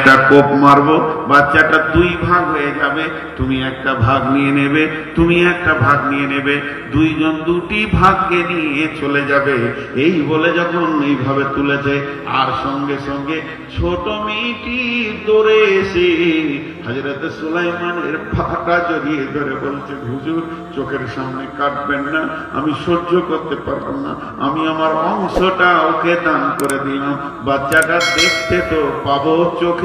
একটা কোপ মারবো, বাচ্চাটা দুই ভাগ হয়ে যাবে, তুমি একটা ভাগ নিয়ে নেবে, তুমি একটা ভাগ নিয়ে নেবে, দুইজন দুটি ভাগকে নিয়ে চলে যাবে। এই বলে যখন এইভাবে তুলেছে, আর সঙ্গে সঙ্গে ছোট মেয়েটি দৌড়ে এসে হাজরত সুলাইমানের ফাটা জড়িয়ে ধরে বলছে, হুজুর, চোখের সামনে কাটবেন না, আমি সহ্য করতে পারব না, আমি আমার অংশটা ওকে দান করে দিলাম, বাচ্চাটা দেখতে তো পাবো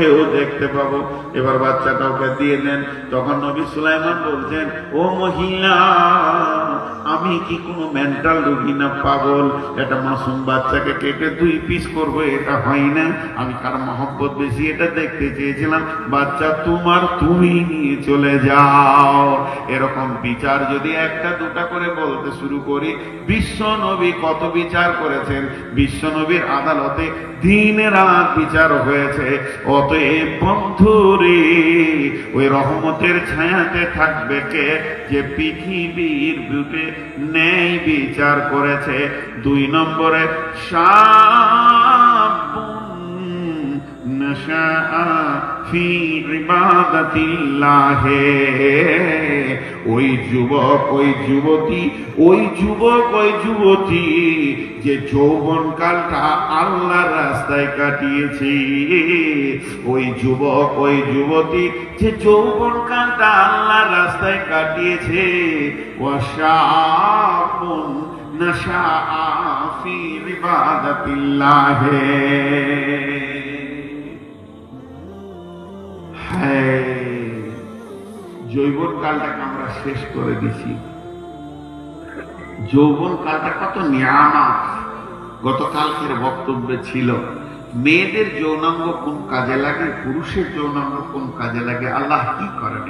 চোখেও দেখতে পাবো। এবার বাচ্চাটা ওকে দিয়ে দেন তখন নবী সুলাইমান বলছেন ও মহিলা, আমি কি কোনো মেন্টাল রুগী না পাগল? একটা মাসুম বাচ্চাকে কেটে দুই পিস করব, এটা হয় না। আমি কার মহব্বত বেশি? এটা দেখতে চেয়েছিলাম। বাচ্চা তোমার তুমি নিয়ে চলে যাও। এরকম বিচার যদি একটা দুটা করে বলতে শুরু করি, বিশ্ব নবী কত বিচার করেছেন? বিশ্ব নবীর আদালতে দিন রাত বিচার হয়েছে। অতএব বন্ধুরে, ওই রহমতের ছায়াতে থাকবে কে? যে পৃথিবীর বুকে ন্যায় বিচার করেছে। দুই নম্বরে শাবুন ফি ইবাদাতিল্লাহে। ওই যুবক, ওই যুবতী, ওই যুবক, ওই যুবতী, যে যৌবন কালটা রাস্তায় কাটিয়েছি। ওই যুবক, ওই যুবতী, যে যৌবন কালটা আল্লাহর রাস্তায় কাটিয়েছে। ওয়াশাবুন নাশা ফি ইবাদাতিল্লাহে। যৌবন কালটাকে আমরা শেষ করে দিছি। যৌবন কালটা কত নিয়ামত। গতকালকের বক্তব্যে ছিল, মেয়েদের যৌনাঙ্গ কোন কাজে লাগে, পুরুষের যৌনাঙ্গ কোন কাজে লাগে, আল্লাহ কি করেন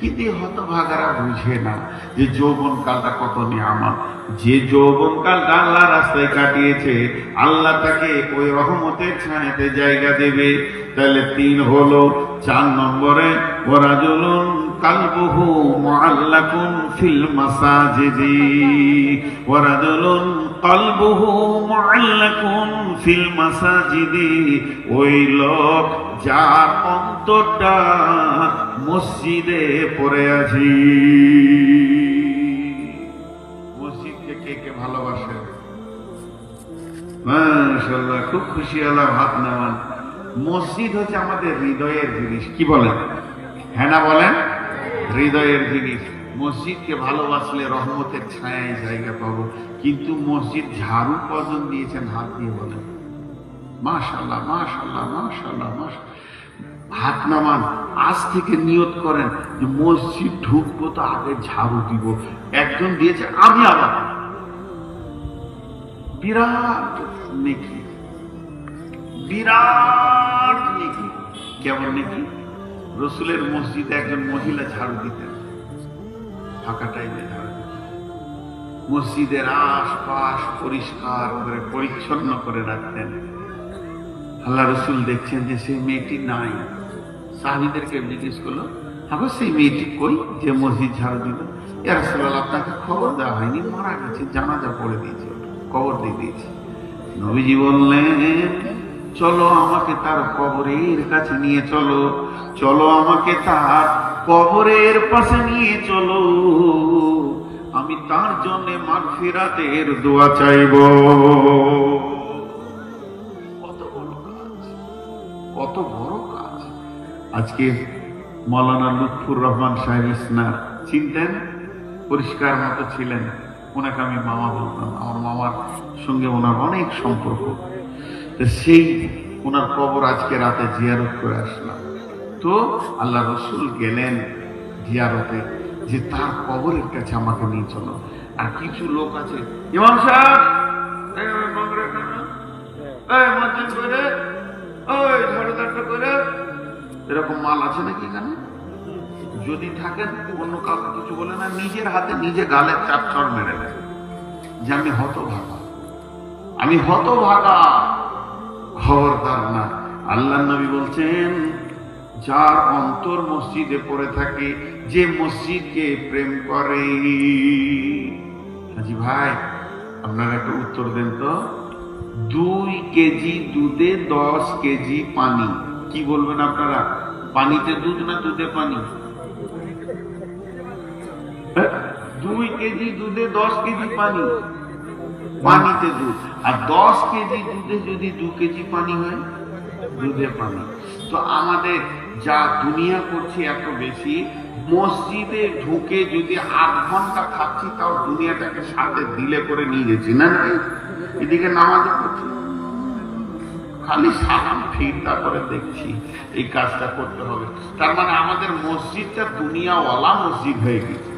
কিন্তু হতভাগারা বুঝে না যে যৌবন কালটা কত নিয়ামত। যে যৌবন কালটা আল্লাহ রাস্তায় কাটিয়েছে, আল্লাহ তাকে ওই রহমতের ছায়াতে জায়গা দেবে। তাহলে তিন হলো চার নম্বরে ওরা জলুন কালবুহু মুআল্লাকুন ফিল ফিল মাসাজিদি। ওই লোক যার অন্তরটা মসজিদে পড়ে আছি। মসজিদকে কে কে ভালোবাসে? মাশাআল্লাহ, খুব খুশি হলাম হাত নামান মসজিদ হচ্ছে আমাদের হৃদয়ের জিনিস। কি বলেন? হ্যাঁ না বলেন? হৃদয়ের জিনিস। মসজিদকে ভালোবাসলে রহমতের ছায়ায় জায়গা পাবো। কিন্তু মসজিদ ঝাড়ু কজন দিয়েছেন হাত দিয়ে বলেন। মাশাল্লাহ মাশাল্লাহ মাশাল্লাহ মাশাল্লাহ হাত নামান, আজ থেকে নিয়ত করেন যে মসজিদ ঢুকবো তো আগে ঝাড়ু দিব। একজন দিয়েছে, আমি আবার। বিরাট নেকি। বিরাট কেমন নেকি? রসুলের মসজিদে একজন মহিলা ঝাড়ু দিতেন। ফাঁকা টাইমে ঝাড়ু মসজিদের আশপাশ পরিষ্কার করে পরিচ্ছন্ন করে রাখতেন। আল্লাহ রসুল দেখছেন যে সেই মেয়েটি নাই। সাহাবিদেরকে জিজ্ঞেস করল, আবার সেই মেয়েটি কই যে মসজিদ ঝাড়ু দিল? ইয়ারসাল আপনাকে খবর দেওয়া হয়নি, মারা গেছে, জানাজা পড়ে দিয়েছে, কবর দিয়ে দিয়েছে। নবীজি বললেন চলো আমাকে তার কবরের কাছে নিয়ে চলো চলো আমাকে তার কবরের পাশে নিয়ে চলো। আমি তার জন্য মাগফিরাতের দোয়া চাইব। কত বড় কাজ, কত বড় কাজ। আজকে মৌলানা লুৎফুর রহমান সাহেব ইসনার চিনতেন, পরিষ্কার মতো ছিলেন। ওনাকে আমি মামা বলতাম। আমার মামার সঙ্গে ওনার অনেক সম্পর্ক। সেই ওনার কবর আজকে রাতে জিয়ারত করে আসলাম। তো আল্লাহ রসুল গেলেন জিয়ারতে যে তার কবরের কাছে আমাকে নিয়ে চলো। আর কিছু লোক আছে। ইমাম সাহেব! করে? এরকম মাল আছে নাকি এখানে? যদি থাকেন অন্য কাউকে কিছু বলে না, নিজের হাতে নিজে গালে চাপ চড় মেরে দেয়। যে আমি হত ভাগা আমি হত ভাগা খবরদার না। আল্লাহ নবী বলছেন, যার অন্তর মসজিদে পড়ে থাকে, যে মসজিদকে প্রেম করে। হাজি ভাই, আপনারা একটা উত্তর দেন তো। দুই কেজি দুধে দশ কেজি পানি। কি বলবেন আপনারা? পানিতে দুধ না দুধে পানি? হ্যাঁ? দুই কেজি দুধে দশ কেজি পানি। পানিতে দুধ। আর দশ কেজি দুধে যদি দু কেজি পানি হয় দুধে পানি। তো আমাদের যা দুনিয়া করছে এত বেশি, মসজিদে ঢুকে যদি আধ ঘণ্টা খাচ্ছি, তাও দুনিয়াটাকে সাথে দিলে করে নিয়ে গেছি, না না এদিকে নামাজ করছি খালি সালাম ফির তারপরে দেখছি এই কাজটা করতে হবে। তার মানে আমাদের মসজিদটা দুনিয়াওয়ালা মসজিদ হয়ে গেছে।